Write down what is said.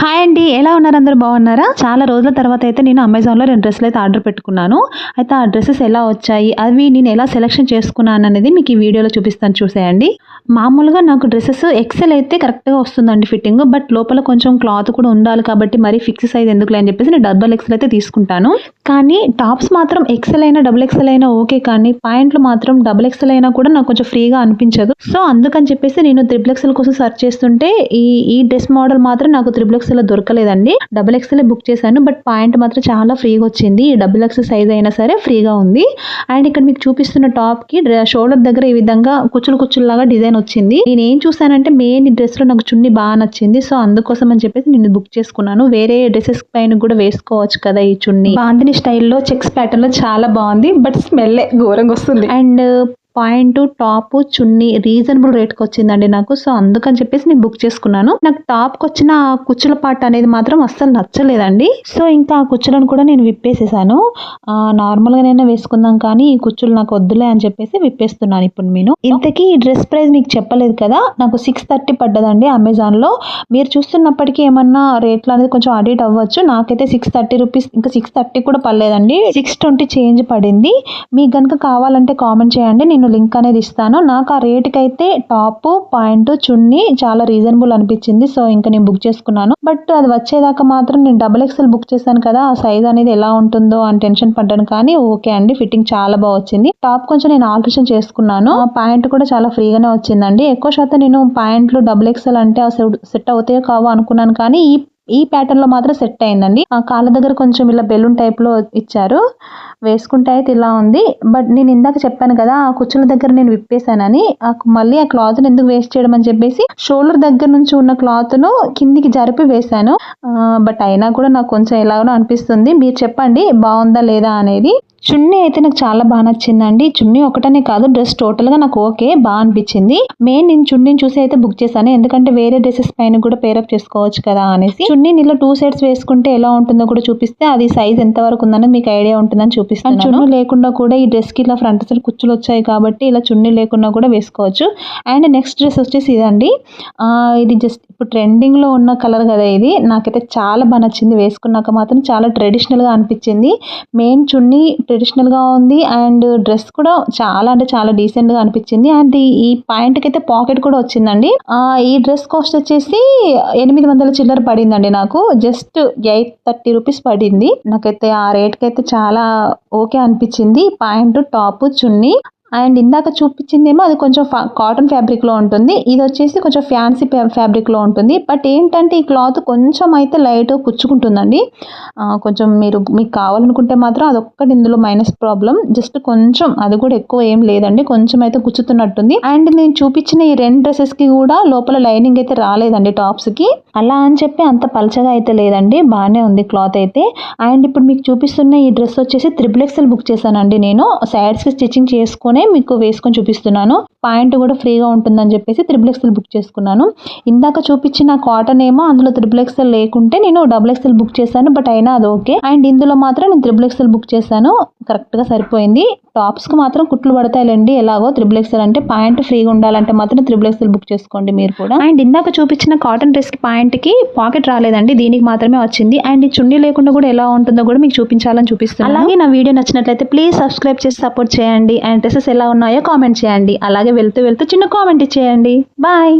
Hi అండి ఎలా ఉన్నారు? అందరూ బాగున్నారా? చాలా రోజుల తర్వాత అయితే నేను అమెజాన్లో రెండు డ్రెస్సులు అయితే ఆర్డర్ పెట్టుకున్నాను. అయితే ఆ డ్రెస్సెస్ ఎలా వచ్చాయి? అవి నేను ఎలా సెలెక్షన్ చేసుకున్నాను అనేది మీకు ఈ వీడియోలో చూపిస్తాను చూసేయండి. మామూలుగా నాకు డ్రెస్సెస్ ఎక్సెల్ అయితే కరెక్ట్గా వస్తుందండి ఫిట్టింగ్ బట్ లోపల కొంచెం క్లాత్ కూడా ఉండాలి కాబట్టి మరి ఫిక్స్ సైజ్ ఎందుకులే అని చెప్పేసి నేను డబల్ ఎక్సెల్ అయితే తీసుకుంటాను. కానీ టాప్స్ మాత్రం ఎక్సెల్ అయినా డబుల్ ఎక్సెల్ అయినా ఓకే కానీ పాయింట్లు మాత్రం డబుల్ ఎక్సెల్ అయినా కూడా నాకు కొంచెం ఫ్రీగా అనిపించదు. సో అందుకని చెప్పేసి నేను త్రిబుల్ ఎక్సెల్ కోసం సెర్చ్ చేస్తుంటే ఈ ఈ డ్రెస్ మోడల్ మాత్రం నాకు త్రిబుల్ ఎక్సెల్ దొరకలేదండి. డబుల్ ఎక్సెల్ బుక్ చేశాను బట్ పాయింట్ మాత్రం చాలా ఫ్రీగా వచ్చింది. ఈ డబుల్ ఎక్సెల్ సైజ్ అయినా సరే ఫ్రీగా ఉంది. అండ్ ఇక్కడ మీకు చూపిస్తున్న టాప్కి షోల్డర్ దగ్గర ఈ విధంగా కుచ్చులు కుచ్చుల్లాగా డిజైన్ వచ్చింది. నేను ఏం చూసానంటే మెయిన్ ఈ డ్రెస్లో నాకు చున్ని బాగా నచ్చింది. సో అందుకోసం అని చెప్పేసి నేను బుక్ చేసుకున్నాను. వేరే డ్రెస్సెస్ పైన కూడా వేసుకోవచ్చు కదా ఈ చున్ని. బాందిని స్టైల్లో చెక్స్ ప్యాటర్న్లో చాలా బాగుంది బట్ స్మెల్ ఘోరంగా వస్తుంది. And pant top chunni reasonable రేట్కి వచ్చిందండి నాకు. సో అందుకని చెప్పేసి నేను బుక్ చేసుకున్నాను. నాకు టాప్కి వచ్చిన ఆ కుచ్చుల పాట అనేది మాత్రం అస్సలు నచ్చలేదండి. సో ఇంకా ఆ కుచ్చులను కూడా నేను విప్పేసేసాను. నార్మల్గానైనా వేసుకుందాం కానీ ఈ కుచ్చులు నాకు వద్దులే అని చెప్పేసి విప్పేస్తున్నాను ఇప్పుడు నేను. ఇంతకీ ఈ డ్రెస్ ప్రైస్ మీకు చెప్పలేదు కదా నాకు సిక్స్ థర్టీ పడ్డదండి అమెజాన్లో. మీరు చూస్తున్నప్పటికీ ఏమన్నా రేట్లు అనేది కొంచెం అడిట్ అవ్వచ్చు. నాకైతే సిక్స్ థర్టీ రూపీస్ ఇంకా సిక్స్ థర్టీ కూడా పర్లేదండి సిక్స్ ట్వంటీ చేంజ్ పడింది. మీకు కనుక కావాలంటే కామెంట్ చేయండి. నేను లింక్ అనేది ఇస్తాను. నాకు ఆ రేట్కి అయితే టాప్ పాయింట్ చున్నీ చాలా రీజనబుల్ అనిపించింది. సో ఇంకా నేను బుక్ చేసుకున్నాను. బట్ అది వచ్చేదాకా మాత్రం నేను డబుల్ ఎక్స్ఎల్ బుక్ చేశాను కదా ఆ సైజ్ అనేది ఎలా ఉంటుందో అని టెన్షన్ పడ్డాను. కానీ ఓకే అండి ఫిట్టింగ్ చాలా బాగా వచ్చింది. టాప్ కొంచెం నేను ఆల్ట్రేషన్ చేసుకున్నాను. ఆ ప్యాంట్ కూడా చాలా ఫ్రీగానే వచ్చిందండి. ఎక్కువ శాతం నేను ప్యాంట్లు డబుల్ ఎక్స్ఎల్ అంటే సెట్ అవుతాయో కావో అనుకున్నాను. కానీ ఈ ఈ ప్యాటర్న్లో మాత్రం సెట్ అయిందండి. ఆ కాళ్ళ దగ్గర కొంచెం ఇలా బెలూన్ టైప్లో ఇచ్చారు. వేసుకుంటే అయితే ఇలా ఉంది. బట్ నేను ఇందాక చెప్పాను కదా ఆ కుచ్చుల దగ్గర నేను విప్పేశానని. మళ్ళీ ఆ క్లాత్ ఎందుకు వేస్ట్ చేయడం అని చెప్పేసి షోల్డర్ దగ్గర నుంచి ఉన్న క్లాత్ను కిందికి జరిపి వేశాను. బట్ అయినా కూడా నాకు కొంచెం ఎలాగో అనిపిస్తుంది. మీరు చెప్పండి బాగుందా లేదా అనేది. చున్నీ అయితే నాకు చాలా బాగా నచ్చిందండి. చున్నీ ఒకటనే కాదు డ్రెస్ టోటల్గా నాకు ఓకే బాగా అనిపించింది. మెయిన్ నేను చున్నీని చూసి అయితే బుక్ చేశాను. ఎందుకంటే వేరే డ్రెస్సెస్ పైన కూడా పేరప్ చేసుకోవచ్చు కదా అనేసి. చున్నీ ఇలా టూ సైడ్స్ వేసుకుంటే ఎలా ఉంటుందో కూడా చూపిస్తే అది సైజ్ ఎంత వరకు ఉందని మీకు ఐడియా ఉంటుందని చూపిస్తాను చున్నీ లేకుండా కూడా ఈ డ్రెస్కి ఇలా ఫ్రంట్ సైడ్ కుచ్చులు వచ్చాయి కాబట్టి ఇలా చున్నీ లేకుండా కూడా వేసుకోవచ్చు. అండ్ నెక్స్ట్ డ్రెస్ వచ్చేసి ఇదండి. ఇది జస్ట్ ఇప్పుడు ట్రెండింగ్లో ఉన్న కలర్ కదా ఇది. నాకైతే చాలా బాగా నచ్చింది. వేసుకున్నాక మాత్రం చాలా ట్రెడిషనల్గా అనిపించింది. మెయిన్ చున్నీ ట్రెడిషనల్గా ఉంది. అండ్ డ్రెస్ కూడా చాలా అంటే చాలా డీసెంట్గా అనిపించింది. అండ్ ఈ పాయింట్కి అయితే పాకెట్ కూడా వచ్చిందండి. ఈ డ్రెస్ కాస్ట్ వచ్చేసి ఎనిమిది వందల చిల్లర పడిందండి నాకు. జస్ట్ ఎయిట్ థర్టీ రూపీస్ పడింది. నాకైతే ఆ రేట్కి అయితే చాలా ఓకే అనిపించింది. పాయింట్ టాప్ చున్నీ అండ్ ఇందాక చూపించిందేమో అది కొంచెం కాటన్ ఫ్యాబ్రిక్లో ఉంటుంది. ఇది వచ్చేసి కొంచెం ఫ్యాన్సీ ఫ్యాబ్రిక్లో ఉంటుంది. బట్ ఏంటంటే ఈ క్లాత్ కొంచెం అయితే లైట్ కుచ్చుకుంటుందండి కొంచెం మీరు మీకు కావాలనుకుంటే మాత్రం అదొక్కటి ఇందులో మైనస్ ప్రాబ్లం జస్ట్ కొంచెం అది కూడా ఎక్కువ ఏం లేదండి. కొంచెం అయితే కుచ్చుతున్నట్టుంది అండ్ నేను చూపించిన ఈ రెండు డ్రెస్సెస్కి కూడా లోపల లైనింగ్ అయితే రాలేదండి టాప్స్కి అలా అని చెప్పి అంత పలచగా అయితే లేదండి. బాగానే ఉంది క్లాత్ అయితే. అండ్ ఇప్పుడు మీకు చూపిస్తున్న ఈ డ్రెస్ వచ్చేసి త్రిబుల్ ఎక్స్ఎల్ బుక్ చేశానండి నేను. సైడ్స్కి స్టిచ్చింగ్ చేసుకునే మీకు వేసుకొని చూపిస్తున్నాను. పాయింట్ కూడా ఫ్రీగా ఉంటుందని చెప్పేసి త్రిబుల్ ఎక్స్ఎల్ బుక్ చేసుకున్నాను. ఇందాక చూపించిన కాటన్ ఏమో అందులో త్రిబుల్ ఎక్స్ఎల్ లేకుంటే నేను డబుల్ ఎక్స్ఎల్ బుక్ చేశాను బట్ అయినా అది ఓకే అండ్ ఇందులో మాత్రం నేను త్రిబుల్ ఎక్స్ఎల్ బుక్ చేశాను. కరెక్ట్గా సరిపోయింది. టాప్స్కి మాత్రం కుట్లు పడతాయిలేండి. ఎలాగో త్రిబుల్ ఎక్స్ఎల్ అంటే పాయింట్ ఫ్రీగా ఉండాలంటే మాత్రం త్రిబుల్ ఎక్స్ఎల్ బుక్ చేసుకోండి మీరు కూడా. అండ్ ఇందాక చూపించిన కాటన్ డ్రెస్కి పాయింట్కి పాకెట్ రాలేదండి. దీనికి మాత్రమే వచ్చింది. అండ్ ఈ చున్నీ లేకుండా కూడా ఎలా ఉంటుందో కూడా మీకు చూపించాలని చూపిస్తాను అలాగే నా వీడియో నచ్చినట్లయితే ప్లీజ్ సబ్స్క్రైబ్ చేసి సపోర్ట్ చేయండి. అండ్ డ్రెస్సెస్ ఎలా ఉన్నాయో కామెంట్ చేయండి. అలాగే వెళ్తూ వెళ్తూ చిన్న కామెంట్ ఇచ్చేయండి. బాయ్.